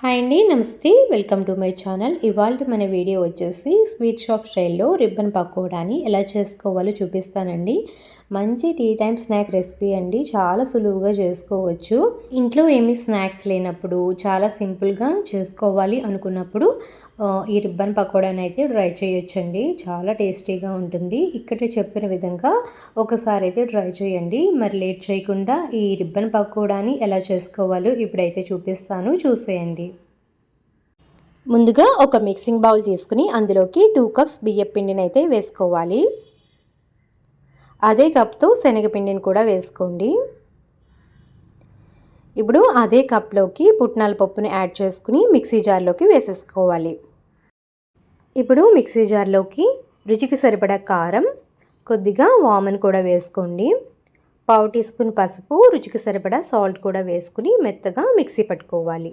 Hi అండి నమస్తే. Welcome to my channel. ఇవాళ మన వీడియో వచ్చేసి స్వీట్ షాప్ స్టైల్లో రిబ్బన్ పకోడాని ఎలా చేసుకోవాలో చూపిస్తానండి. మంచి టీ టైం స్నాక్ రెసిపీ అండి. చాలా సులువుగా చేసుకోవచ్చు. ఇంట్లో ఏమి స్నాక్స్ లేనప్పుడు చాలా సింపుల్గా చేసుకోవాలి అనుకున్నప్పుడు ఈ రిబ్బన్ పకోడాని అయితే ట్రై చేయొచ్చండి. చాలా టేస్టీగా ఉంటుంది. ఇక్కడ చెప్పిన విధంగా ఒకసారి అయితే ట్రై చేయండి. మరి లేట్ చేయకుండా ఈ రిబ్బన్ పకోడాని ఎలా చేసుకోవాలో ఇప్పుడైతే చూపిస్తాను. చూసేయండి. ముందుగా ఒక మిక్సింగ్ బౌల్ తీసుకుని అందులోకి టూ కప్స్ బియ్యం పిండిని అయితే వేసుకోవాలి. అదే కప్తో శనగపిండిని కూడా వేసుకోండి. ఇప్పుడు అదే కప్లోకి పుట్నాల పప్పుని యాడ్ చేసుకుని మిక్సీ జార్లోకి వేసేసుకోవాలి. ఇప్పుడు మిక్సీ జార్లోకి రుచికి సరిపడా కారం కొద్దిగా వామన్ కూడా వేసుకోండి. పావు టీ స్పూన్ పసుపు రుచికి సరిపడా సాల్ట్ కూడా వేసుకుని మెత్తగా మిక్సీ పట్టుకోవాలి.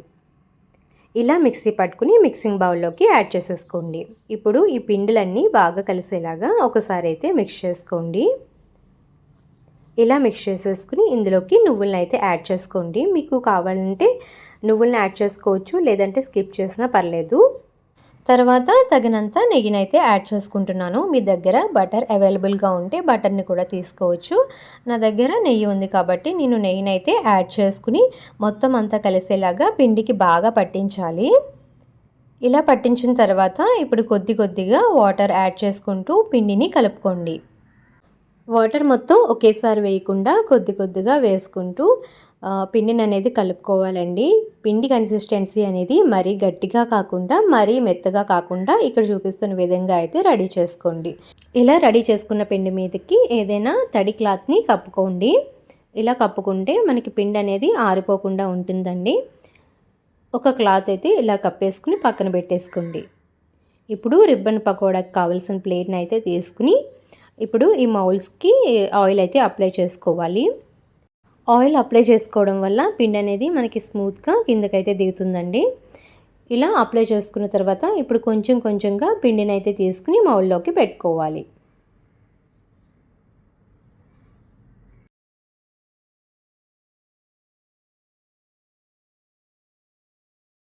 ఇలా మిక్సీ పట్టుకుని మిక్సింగ్ బౌల్లోకి యాడ్ చేసేసుకోండి. ఇప్పుడు ఈ పిండిలన్నీ బాగా కలిసేలాగా ఒకసారి అయితే మిక్స్ చేసుకోండి. ఇలా మిక్స్ చేసేసుకుని ఇందులోకి నువ్వులను అయితే యాడ్ చేసుకోండి. మీకు కావాలంటే నువ్వులను యాడ్ చేసుకోవచ్చు లేదంటే స్కిప్ చేసినా పర్లేదు. తర్వాత తగినంత నెయ్యిని అయితే యాడ్ చేసుకుంటున్నాను. మీ దగ్గర బటర్ అవైలబుల్గా ఉంటే బటర్ని కూడా తీసుకోవచ్చు. నా దగ్గర నెయ్యి ఉంది కాబట్టి నేను నెయ్యిని అయితే యాడ్ చేసుకుని మొత్తం అంతా కలిసేలాగా పిండికి బాగా పట్టించాలి. ఇలా పట్టించిన తర్వాత ఇప్పుడు కొద్ది కొద్దిగా వాటర్ యాడ్ చేసుకుంటూ పిండిని కలుపుకోండి. వాటర్ మొత్తం ఒకేసారి వేయకుండా కొద్ది కొద్దిగా వేసుకుంటూ పిండిని అనేది కలుపుకోవాలండి. పిండి కన్సిస్టెన్సీ అనేది మరీ గట్టిగా కాకుండా మరీ మెత్తగా కాకుండా ఇక్కడ చూపిస్తున్న విధంగా అయితే రెడీ చేసుకోండి. ఇలా రెడీ చేసుకున్న పిండి మీదకి ఏదైనా తడి క్లాత్ని కప్పుకోండి. ఇలా కప్పుకుంటే మనకి పిండి అనేది ఆరిపోకుండా ఉంటుందండి. ఒక క్లాత్ అయితే ఇలా కప్పేసుకుని పక్కన పెట్టేసుకోండి. ఇప్పుడు రిబ్బన్ పకోడాకి కావాల్సిన ప్లేట్ని అయితే తీసుకుని ఇప్పుడు ఈ మౌల్స్కి ఆయిల్ అయితే అప్లై చేసుకోవాలి. ఆయిల్ అప్లై చేసుకోవడం వల్ల పిండి అనేది మనకి స్మూత్గా కిందకైతే దిగుతుందండి. ఇలా అప్లై చేసుకున్న తర్వాత ఇప్పుడు కొంచెం కొంచెంగా పిండిని అయితే తీసుకుని మౌల్లోకి పెట్టుకోవాలి.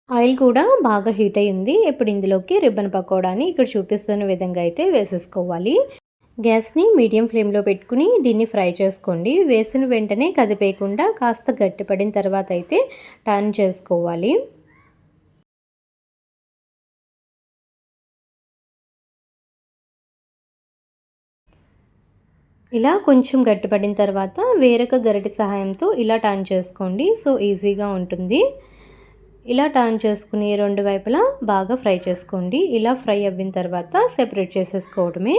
ఆయిల్ కూడా బాగా హీట్ అయ్యింది. ఇప్పుడు ఇందులోకి రిబ్బన్ పకోడాని ఇక్కడ చూపిస్తున్న విధంగా అయితే వేసేసుకోవాలి. గ్యాస్ని మీడియం ఫ్లేమ్లో పెట్టుకుని దీన్ని ఫ్రై చేసుకోండి. వేసిన వెంటనే కదిపేయకుండా కాస్త గట్టిపడిన తర్వాత అయితే టర్న్ చేసుకోవాలి. ఇలా కొంచెం గట్టిపడిన తర్వాత వేరొక గరిటి సహాయంతో ఇలా టర్న్ చేసుకోండి. సో ఈజీగా ఉంటుంది. ఇలా టర్న్ చేసుకుని రెండు వైపులా బాగా ఫ్రై చేసుకోండి. ఇలా ఫ్రై అయిన తర్వాత సెపరేట్ చేసేసుకోవడమే.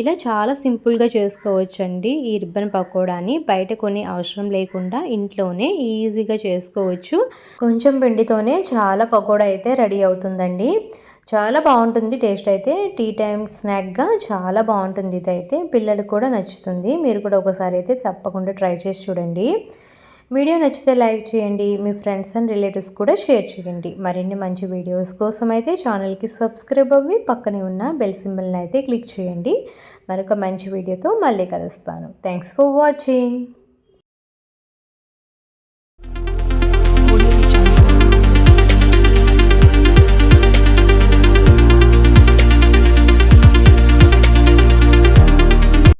ఇలా చాలా సింపుల్గా చేసుకోవచ్చండి. ఈ రిబ్బన్ పకోడాని బయట కొనే అవసరం లేకుండా ఇంట్లోనే ఈజీగా చేసుకోవచ్చు. కొంచెం పిండితోనే చాలా పకోడా అయితే రెడీ అవుతుందండి. చాలా బాగుంటుంది టేస్ట్ అయితే. టీ టైం స్నాక్గా చాలా బాగుంటుంది ఇది అయితే పిల్లలకు కూడా నచ్చుతుంది. మీరు కూడా ఒకసారి అయితే తప్పకుండా ట్రై చేసి చూడండి. వీడియో నచ్చితే లైక్ చేయండి మీ ఫ్రెండ్స్ అండ్ రిలేటివ్స్ కూడా షేర్ చేయండి. మరిన్ని మంచి వీడియోస్ కోసం అయితే ఛానల్కి సబ్స్క్రైబ్ అవ్వి పక్కనే ఉన్న బెల్ సింబల్ని అయితే క్లిక్ చేయండి. మరొక మంచి వీడియోతో మళ్ళీ కలుస్తాను. Thanks for watching.